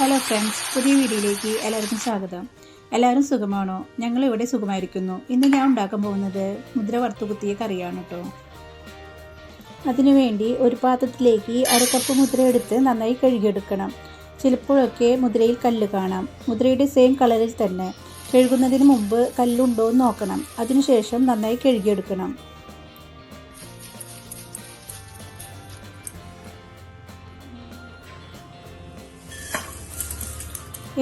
Hello friends പുതിയ വീഡിയോയിലേക്ക് എല്ലാവർക്കും സ്വാഗതം. എല്ലാവരും സുഖമാണോ? ഞങ്ങൾ ഇവിടെ സുഖമായിരിക്കുന്നു. ഇന്ന് ഞാൻ ഉണ്ടാക്കാൻ പോകുന്നത് മുദ്ര വറുത്തു കുത്തിയ കറിയാണ് കേട്ടോ അതിനുവേണ്ടി ഒരു പാത്രത്തിലേക്ക് അരക്കപ്പ് മുദ്ര എടുത്ത് നന്നായി കഴുകിയെടുക്കണം. ചിലപ്പോഴൊക്കെ മുദ്രയിൽ കല്ല് കാണാം. മുദ്രയുടെ സെയിം കളറിൽ തന്നെ. കഴുകുന്നതിന് മുമ്പ് കല്ലുണ്ടോ എന്ന് നോക്കണം. അതിനുശേഷം നന്നായി കഴുകിയെടുക്കണം.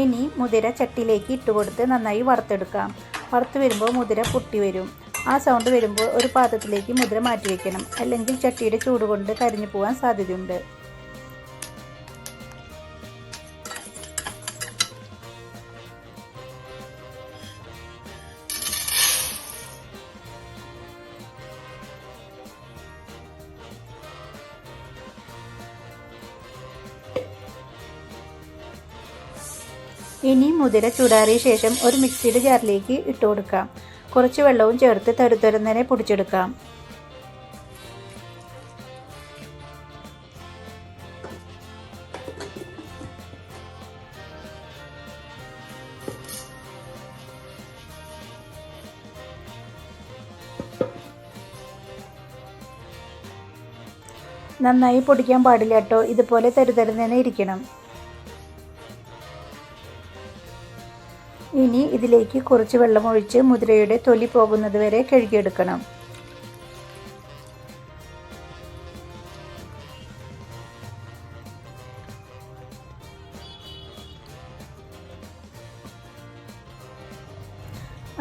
ഇനി മുതിര ചട്ടിയിലേക്ക് ഇട്ടുകൊടുത്ത് നന്നായി വറുത്തെടുക്കാം. വറുത്ത് വരുമ്പോൾ മുതിര പൊട്ടി വരും. ആ സൗണ്ട് വരുമ്പോൾ ഒരു പാത്രത്തിലേക്ക് മുതിര മാറ്റി വയ്ക്കണം അല്ലെങ്കിൽ ചട്ടിയുടെ ചൂട് കൊണ്ട് കരിഞ്ഞു പോകാൻ സാധ്യതയുണ്ട്. ഇനി മുതിര ചൂടാറിയ ശേഷം ഒരു മിക്സിയുടെ ജാറിലേക്ക് ഇട്ട് കൊടുക്കാം. കുറച്ച് വെള്ളവും ചേർത്ത് തരുതരുന്നതിനെ പൊടിച്ചെടുക്കാം. നന്നായി പൊടിക്കാൻ പാടില്ല കേട്ടോ. ഇതുപോലെ തരുതരുന്നതിനെ ഇരിക്കണം. ഇനി ഇതിലേക്ക് കുറച്ച് വെള്ളം ഒഴിച്ച് മുതിരയുടെ തൊലി പോകുന്നത് വരെ കഴുകിയെടുക്കണം.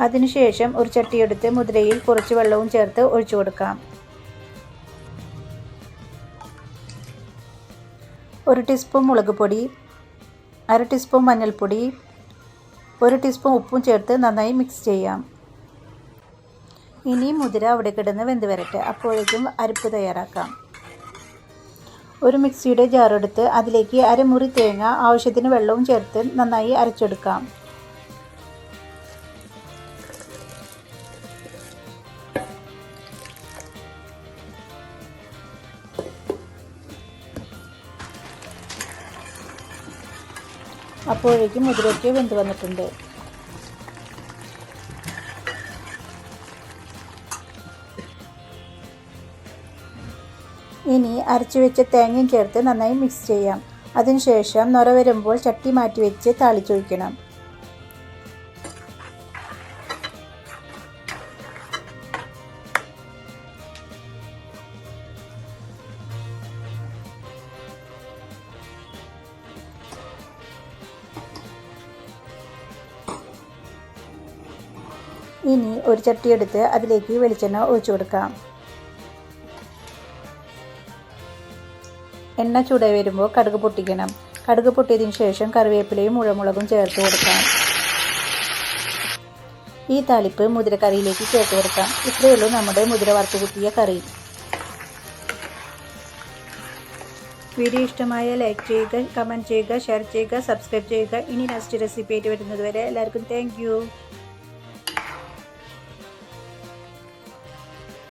അതിനുശേഷം ഒരു ചട്ടിയെടുത്ത് മുതിരയിൽ കുറച്ച് വെള്ളവും ചേർത്ത് ഒഴിച്ചു കൊടുക്കാം. ഒരു ടീസ്പൂൺ മുളക് പൊടി അര ടീസ്പൂൺ മഞ്ഞൾപ്പൊടി ഒരു ടീസ്പൂൺ ഉപ്പും ചേർത്ത് നന്നായി മിക്സ് ചെയ്യാം. ഇനി മുതിര അവിടെ കിടന്ന് വെന്ത് വരട്ടെ. അപ്പോഴേക്കും അരിപ്പ് തയ്യാറാക്കാം. ഒരു മിക്സിയുടെ ജാറെടുത്ത് അതിലേക്ക് അരമുറി തേങ്ങ ആവശ്യത്തിന് വെള്ളവും ചേർത്ത് നന്നായി അരച്ചെടുക്കാം. അപ്പോഴേക്കും മുതിരയ്ക്ക് വെന്ത് വന്നിട്ടുണ്ട്. ഇനി അരച്ചു വെച്ച തേങ്ങയും ചേർത്ത് നന്നായി മിക്സ് ചെയ്യാം. അതിനുശേഷം നൊര വരുമ്പോൾ ചട്ടി മാറ്റി വെച്ച് താളിച്ചൊഴിക്കണം. ഇനി ഒരു ചട്ടി എടുത്ത് അതിലേക്ക് വെളിച്ചെണ്ണ ഒഴിച്ചു കൊടുക്കാം. എണ്ണ ചൂടായി വരുമ്പോൾ കടുക് പൊട്ടിക്കണം. കടുക് പൊട്ടിയതിന് ശേഷം കറിവേപ്പിലയും മുഴമുളകും ചേർത്ത് കൊടുക്കാം. ഈ താളിപ്പ് മുതിരക്കറിയിലേക്ക് ചേർത്ത് കൊടുക്കാം. ഇത്രയേ ഉള്ളൂ നമ്മുടെ മുതിര വറുത്ത് കുത്തിയ കറി. വീഡിയോ ഇഷ്ടമായ ലൈക്ക് ചെയ്യുക കമന്റ് ചെയ്യുക ഷെയർ ചെയ്യുക സബ്സ്ക്രൈബ് ചെയ്യുക. ഇനി നെക്സ്റ്റ് റെസിപ്പി ആയിട്ട് വരുന്നത് വരെ എല്ലാവർക്കും താങ്ക്